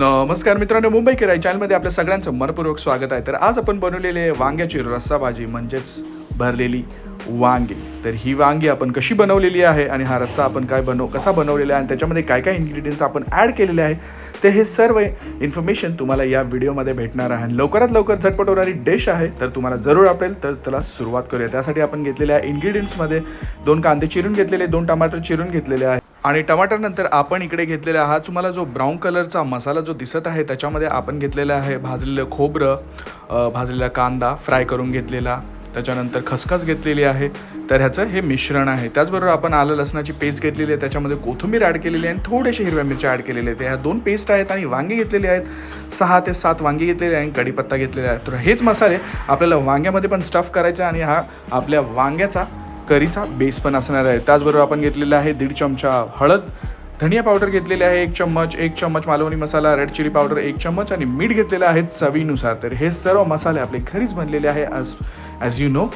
नमस्कार मित्रांनो मुंबई किराय चॅनलमध्ये आपल्या सगळ्यांचं मनपूर्वक स्वागत आहे. तर आज आपण बनवलेले वांग्याची रस्सा भाजी म्हणजेच भरलेली वांगी. तर ही वांगी आपण कशी बनवलेली आहे आणि हा रस्सा आपण काय बनव कसा बनवलेला आहे आणि त्याच्यामध्ये काय काय इन्ग्रेडियंट्स आपण ॲड केलेले आहे ते हे सर्व इन्फॉर्मेशन तुम्हाला या व्हिडिओमध्ये भेटणार आहे. आणि लवकरात लवकर झटपट होणारी डिश आहे तर तुम्हाला जरूर आवडेल. तर त्याला सुरुवात करूया. त्यासाठी आपण घेतलेल्या इन्ग्रेडियंट्समध्ये दोन कांदे चिरून घेतलेले दोन टमाटर चिरून घेतलेले आहे. आणि टमाटर नंतर आपण इकडे घेतलेला हा तुम्हाला जो ब्राऊन कलरचा मसाला जो दिसत आहे त्याच्यामध्ये आपण घेतलेला आहे भाजलेलं खोबरं भाजलेला कांदा फ्राय करून घेतलेला त्याच्यानंतर खसखस घेतलेली आहे तर ह्याचं हे मिश्रण आहे. त्याचबरोबर आपण आलं लसणाची पेस्ट घेतलेली आहे त्याच्यामध्ये कोथिंबीर ॲड केलेली आहे आणि थोडेसे हिरव्या मिरच्या ॲड केलेले आहेत. ह्या दोन पेस्ट आहेत आणि वांगे घेतलेली आहेत. सहा ते सात वांगे घेतलेली आहे आणि कढीपत्ता घेतलेला आहे. तर हेच मसाले आपल्याला वांग्यामध्ये पण स्टफ करायचे आणि हा आपल्या वांग्याचा करीचा बेस पण असणार आहे. त्याचबरोबर आपण घेतलेला आहे दीड चमचा हळद धनिया पावडर घेतलेले आहे एक चम्मच एक चम्मच Malvani masala red chili powder एक चम्मच आणि मीठ घेतलेलं आहे चवीनुसार. तर हे सर्व मसाले आपले घरीच बनलेले आहे ॲज ॲज यू नो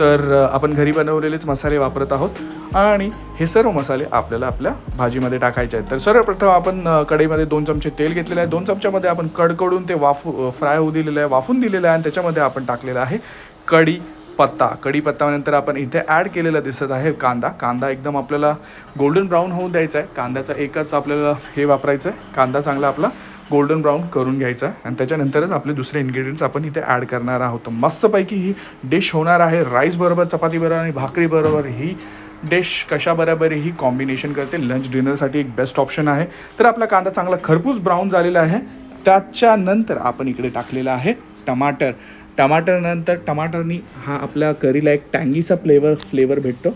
तर आपण घरी बनवलेलेच मसाले वापरत आहोत आणि हे सर्व मसाले आपल्याला आपल्या भाजीमध्ये टाकायचे आहेत. तर सर्वप्रथम आपण कढईमध्ये दोन चमचे तेल घेतलेलं आहे. दोन चमच्यामध्ये आपण कडकडून ते वाफू फ्राय होऊ दिलेलं आहे वाफून दिलेलं आहे आणि त्याच्यामध्ये आपण टाकलेलं आहे कढी पत्ता कढीपत्तानंतर आपण इथे ॲड केलेला दिसत आहे कांदा. कांदा एकदम आपल्याला गोल्डन ब्राऊन होऊन द्यायचा आहे. कांद्याचा एकच आपल्याला हे वापरायचं आहे. कांदा चांगला आपला गोल्डन ब्राऊन करून घ्यायचा आहे. आणि त्याच्यानंतरच आपले दुसरे इन्ग्रेडियंट्स आपण इथे ॲड करणार आहोत. मस्तपैकी ही डिश होणार आहे. राईसबरोबर चपातीबरोबर आणि भाकरीबरोबर ही डिश कशाबरोबर ही कॉम्बिनेशन करते. लंच डिनरसाठी एक बेस्ट ऑप्शन आहे. तर आपला कांदा चांगला खरपूस ब्राऊन झालेला आहे. त्याच्यानंतर आपण इकडे टाकलेला आहे टमाटर. टमाटरनंतर टमाटरनी हा आपल्या करीला एक टँगीचा फ्लेवर फ्लेवर भेटतो.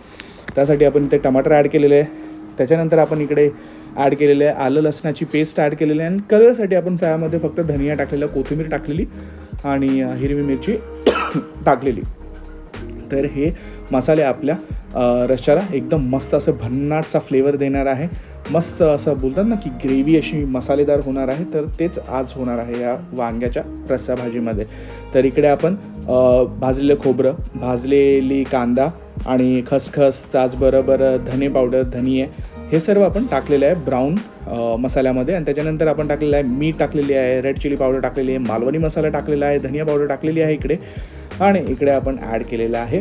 त्यासाठी आपण इथे टमाटर ॲड केलेले आहे. त्याच्यानंतर आपण इकडे ॲड केलेलं आहे आलं लसणाची पेस्ट ॲड केलेली आहे आणि कलरसाठी आपण त्यामध्ये फक्त धनिया टाकलेला कोथिंबीर टाकलेली आणि हिरवी मिरची टाकलेली. तर हे मसाले आपल्या अ, एकदम मस्त असं भन्नाटचा फ्लेवर देणार आहे. मस्त असं बोलतात ना की ग्रेव्ही अशी मसालेदार होणार आहे तर तेच आज होणार आहे या वांग्याच्या रस्सा भाजीमध्ये. तर इकडे आपण भाजलेलं खोबरं भाजलेली कांदा आणि खसखस त्याचबरोबर धने पावडर धनिये हे सर्व आपण टाकलेलं आहे ब्राऊन मसाल्यामध्ये. आणि त्याच्यानंतर आपण टाकलेलं आहे मीठ टाकलेली आहे रेड चिली पावडर टाकलेली आहे मालवणी मसाला टाकलेला आहे धनिया पावडर टाकलेली आहे इकडे. आणि इकडे आपण ॲड केलेलं आहे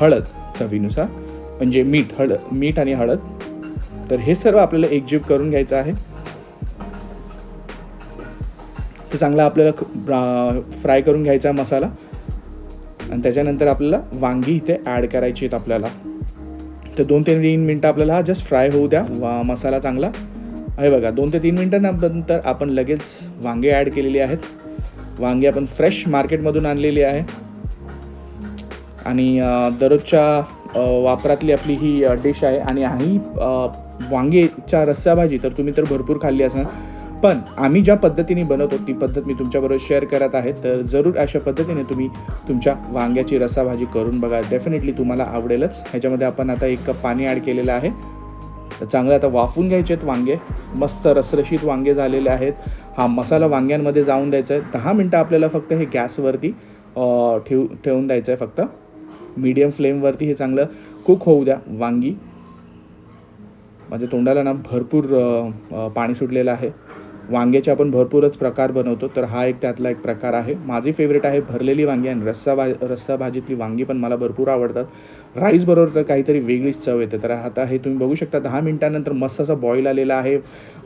हळद चवीनुसार. म्हणजे मीठ हळद मीठ आणि हळद. तर हे सर्व आपल्याला एकजीव करून घ्यायचं आहे. ते चांगला आपल्याला फ्राय करून घ्यायचा मसाला. आणि त्याच्यानंतर आपल्याला वांगी इथे ॲड करायची आहेत आपल्याला. तर दोन ते तीन मिनटं आपल्याला हा जस्ट फ्राय होऊ द्या. वा मसाला चांगला. आहे बघा दोन ते तीन मिनटांनंतर आपण लगेच वांगे ॲड केलेली आहेत. वांगे आपण फ्रेश मार्केटमधून आणलेली आहे. आणि दररोजच्या वापरातली आपली ही डिश आहे. आणि ही वांगेच्या रस्सा भाजी तर तुम्ही तर भरपूर खाल्ली असणार पण आम्ही ज्या पद्धतीने बनवतो ती पद्धत मी तुमच्याबरोबर शेअर करत आहे. तर जरूर अशा पद्धतीने तुम्ही तुमच्या वांग्याची रसाभाजी करून बघा. डेफिनेटली तुम्हाला आवडेलच. ह्याच्यामध्ये आपण आता एक कप पाणी ॲड केलेलं आहे. तर चांगलं आता वाफून घ्यायचे आहेत वांगे. मस्त रसरशीत वांगे झालेले आहेत. हा मसाला वांग्यांमध्ये जाऊन द्यायचा आहे. दहा मिनटं आपल्याला फक्त हे गॅसवरती ठेवू ठेवून द्यायचं आहे फक्त. मीडियम फ्लेमवरती हे चांगलं कुक होऊ द्या. वांगी. माझ्या तोंडाला ना भरपूर पाणी सुटलेलं आहे. वांग्याचे आपण भरपूरच प्रकार बनवतो तर हा एक त्यातला एक प्रकार आहे. माझी फेवरेट आहे भरलेली वांगी आणि रस्सा भा रस्सा भाजीतली वांगी पण मला भरपूर आवडतात. राईसबरोबर तर काहीतरी वेगळीच चव येते. तर आता हे तुम्ही बघू शकता दहा मिनटानंतर मस्त असा बॉईल आलेला आहे.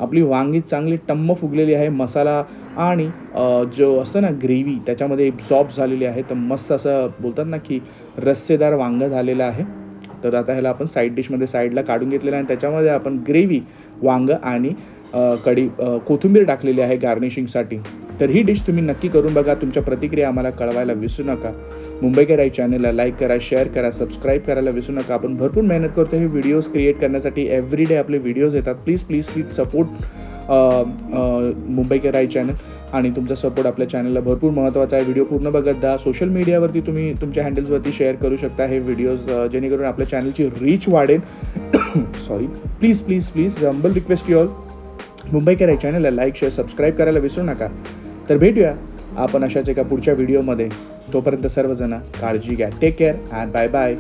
आपली वांगी चांगली टम्म फुगलेली आहे. मसाला आणि जो असतं ना ग्रेव्ही त्याच्यामध्ये सॉफ्ट झालेली आहे. तर मस्त असं बोलतात ना की रस्सेदार वांगं झालेलं आहे. तर आता ह्याला आपण साईड डिशमध्ये साईडला काढून घेतलेलं आहे. आणि त्याच्यामध्ये आपण ग्रेव्ही वांगं आणि कडी कोथिंबीर टाकलेली आहे गार्निशिंगसाठी तर ही डिश तुम्ही नक्की करून बघा. तुमच्या प्रतिक्रिया आम्हाला कळवायला विसरू नका. मुंबईकर आई चॅनलला लाईक करा शेअर करा सबस्क्राईब करायला विसरू नका. आपण भरपूर मेहनत करतो. हे व्हिडिओज क्रिएट करण्यासाठी एव्हरी डे आपले व्हिडिओज येतात. Please please please support Mumbaikar Aai channel आणि तुमचा सपोर्ट आपल्या चॅनलला भरपूर महत्त्वाचा आहे. व्हिडिओ पूर्ण बघत द्या सोशल मीडियावरती तुम्ही तुमच्या हँडल्सवरती शेअर करू शकता. हे व्हिडिओज जेणेकरून आपल्या चॅनलची रीच वाढेल. Sorry please please please humble request you all Mumbaikar चॅनलला लाईक शेअर सबस्क्राईब करायला विसरू नका. तर भेटूया आपण अशाच एका पुढच्या व्हिडिओमध्ये तोपर्यंत सर्वजण काळजी घ्या. Take care and bye bye